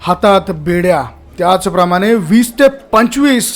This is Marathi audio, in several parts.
हातात बेड्या. त्याचप्रमाणे वीस ते पंचवीस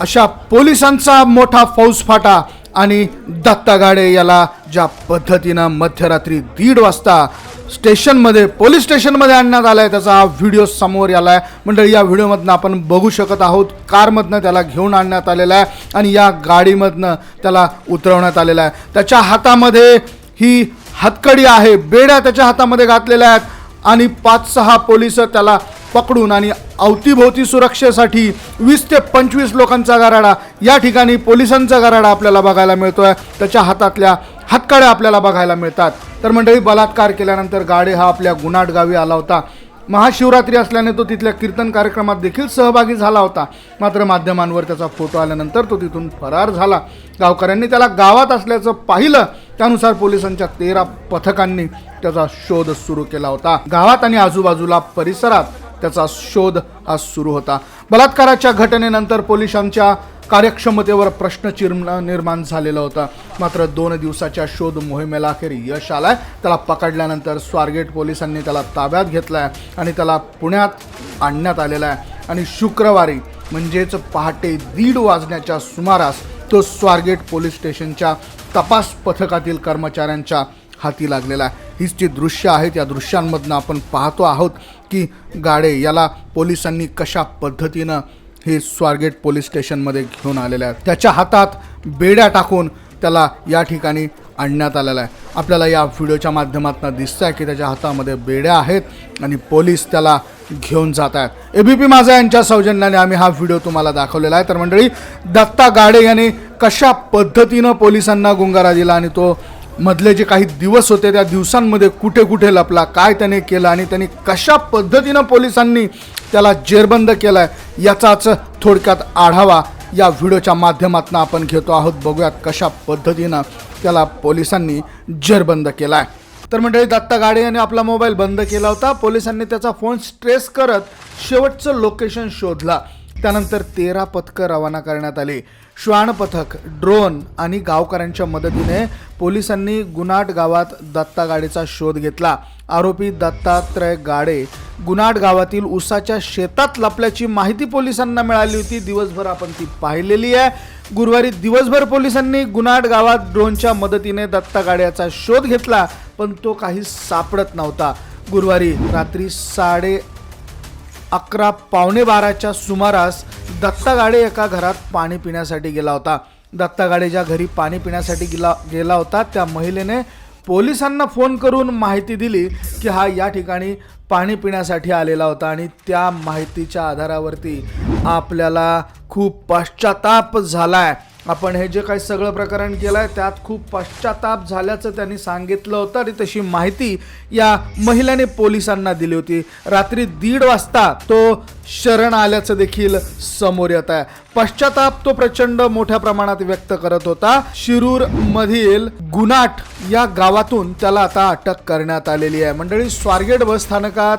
अशा पोलिसांचा मोठा फौजफाटा आणि दत्ता गाडे याला ज्या पद्धतीनं मध्यरात्री दीड वाजता स्टेशनमध्ये पोलीस स्टेशनमध्ये आणण्यात आला आहे त्याचा हा व्हिडिओ समोर आला आहे मंडळी या व्हिडिओमधनं आपण बघू शकत आहोत कारमधनं त्याला घेऊन आणण्यात आलेला आहे आणि या गाडीमधनं त्याला उतरवण्यात आलेला आहे. त्याच्या हातामध्ये ही हातकडी आहे बेड्या त्याच्या हातामध्ये घातलेल्या आहेत. आणि पाच सहा पोलीस त्याला पकडून आणि अवतीभोवती सुरक्षेसाठी वीस ते पंचवीस लोकांचा गराडा या ठिकाणी पोलिसांचा गराडा आपल्याला बघायला मिळतो आहे त्याच्या हातातल्या हातकड्या आपल्याला बघायला मिळतात. तर मंडळी बलात्कार केल्यानंतर गाडे हा आपल्या गुन्हाट गावी आला होता. महाशिवरात्री असल्याने तो तिथल्या कीर्तन कार्यक्रमात देखील सहभागी झाला होता. मात्र माध्यमांवर त्याचा फोटो आल्यानंतर तो तिथून फरार झाला. गावकऱ्यांनी त्याला गावात असल्याचं पाहिलं. त्यानुसार पोलिसांच्या तेरा पथकांनी त्याचा शोध सुरू केला होता. गावात आणि आजूबाजूला परिसरात त्याचा शोध हा सुरू होता. बलात्काराच्या घटनेनंतर पोलिसांच्या कार्यक्षमतेवर प्रश्नचिन्ह निर्माण झालेलं होतं. मात्र दोन दिवसाच्या शोध मोहिमेला अखेर यश आलंय. त्याला पकडल्यानंतर स्वारगेट पोलिसांनी त्याला ताब्यात घेतलाय आणि त्याला पुण्यात आणण्यात आलेला आहे आणि शुक्रवारी म्हणजेच पहाटे दीड वाजण्याच्या सुमारास तो स्वारगेट पोलीस स्टेशनच्या तपास पथकातील कर्मचाऱ्यांच्या हाती लागलेला आहे. हीच जी दृश्य आहेत या दृश्यांमधनं आपण पाहतो आहोत की गाडे याला पोलिसांनी कशा पद्धतीनं हे स्वारगेट पोलीस स्टेशनमध्ये घेऊन आलेले आहेत. त्याच्या हातात बेड्या टाकून त्याला या ठिकाणी आणण्यात आलेला आहे. आपल्याला या व्हिडिओच्या माध्यमातून दिसतं आहे की त्याच्या हातामध्ये बेड्या आहेत आणि पोलीस त्याला घेऊन जात आहेत. ए बी पी माझा यांच्या सौजन्याने आम्ही हा व्हिडिओ तुम्हाला दाखवलेला आहे. तर मंडळी दत्ता गाडे यांनी कशा पद्धतीनं पोलिसांना गुंगारा दिला आणि तो मधले जे काही दिवस होते त्या दिवसांमध्ये कुठे कुठे लपला काय त्याने केलं आणि त्यांनी कशा पद्धतीनं पोलिसांनी त्याला जेरबंद केला आहे याचाच थोडक्यात आढावा या व्हिडिओच्या माध्यमातून आपण घेतो आहोत. बघूयात कशा पद्धतीनं त्याला पोलिसांनी जेरबंद केला आहे तर मंडळी दत्ता गाडे यांनी आपला मोबाईल बंद केला होता. पोलिसांनी त्याचा फोन स्ट्रेस करत शेवटचं लोकेशन शोधला. त्यानंतर तेरा पथकं रवाना करण्यात आली. श्वान पथक ड्रोन आणि गावकऱ्यांच्या मदतीने पोलिसांनी गुनाट गावात दत्ता गाडेचा शोध घेतला. आरोपी दत्तात्रय गाडे गुनाट गावातील उसाच्या शेतात लपल्याची माहिती पोलिसांना मिळाली होती. दिवसभर आपण ती पाहिलेली आहे. गुरुवारी दिवसभर पोलिसांनी गुनाट गावात ड्रोनच्या मदतीने दत्ता गाड्याचा शोध घेतला पण तो काही सापडत नव्हता. गुरुवारी रात्री साडे अकरा पावणे बाराच्या सुमारास दत्ता गाडे एका घरात पाणी पिण्यासाठी गेला होता. दत्ता गाडे ज्या घरी पाणी पिण्यासाठी गेला गेला होता. त्या महिलेने पोलिसांना फोन करून माहिती दिली की हा या ठिकाणी पाणी पिण्यासाठी आलेला होता आणि त्या माहितीच्या आधारावरती आपल्याला खूप पश्चाताप आहे आपण हे जे काही सगळं प्रकरण केलं आहे त्यात खूप पश्चाताप झाल्याचं त्यांनी सांगितलं होतं. आणि तशी माहिती या महिलेने पोलिसांना दिली होती. रात्री दीड वाजता तो शरण आल्याचं देखील समोर येत आहे. पश्चाताप तो प्रचंड मोठ्या प्रमाणात व्यक्त करत होता. शिरूर मधील गुनाट या गावातून त्याला आता अटक करण्यात आलेली आहे. मंडळी स्वारगेट बस स्थानकात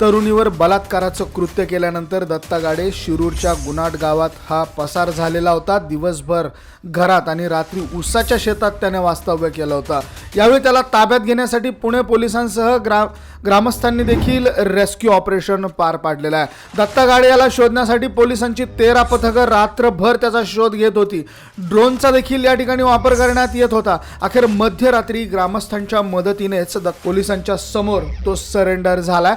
तरुणीवर बलात्काराचं कृत्य केल्यानंतर दत्ता गाडे शिरूरच्या गुनाट गावात हा पसार झालेला होता. दिवसभर घरात आणि रात्री उसाच्या शेतात त्याने वास्तव्य केलं होतं. यावेळी त्याला ताब्यात घेण्यासाठी पुणे पोलिसांसह ग्रा ग्रामस्थांनी देखील रेस्क्यू ऑपरेशन पार पाडलेलं आहे. दत्ता गाडे याला शोधण्यासाठी पोलिसांची तेरा पथकं रात्रभर त्याचा शोध घेत होती. ड्रोनचा देखील या ठिकाणी वापर करण्यात येत होता. अखेर मध्यरात्री ग्रामस्थांच्या मदतीनेच द- पोलिसांच्या समोर तो सरेंडर झाला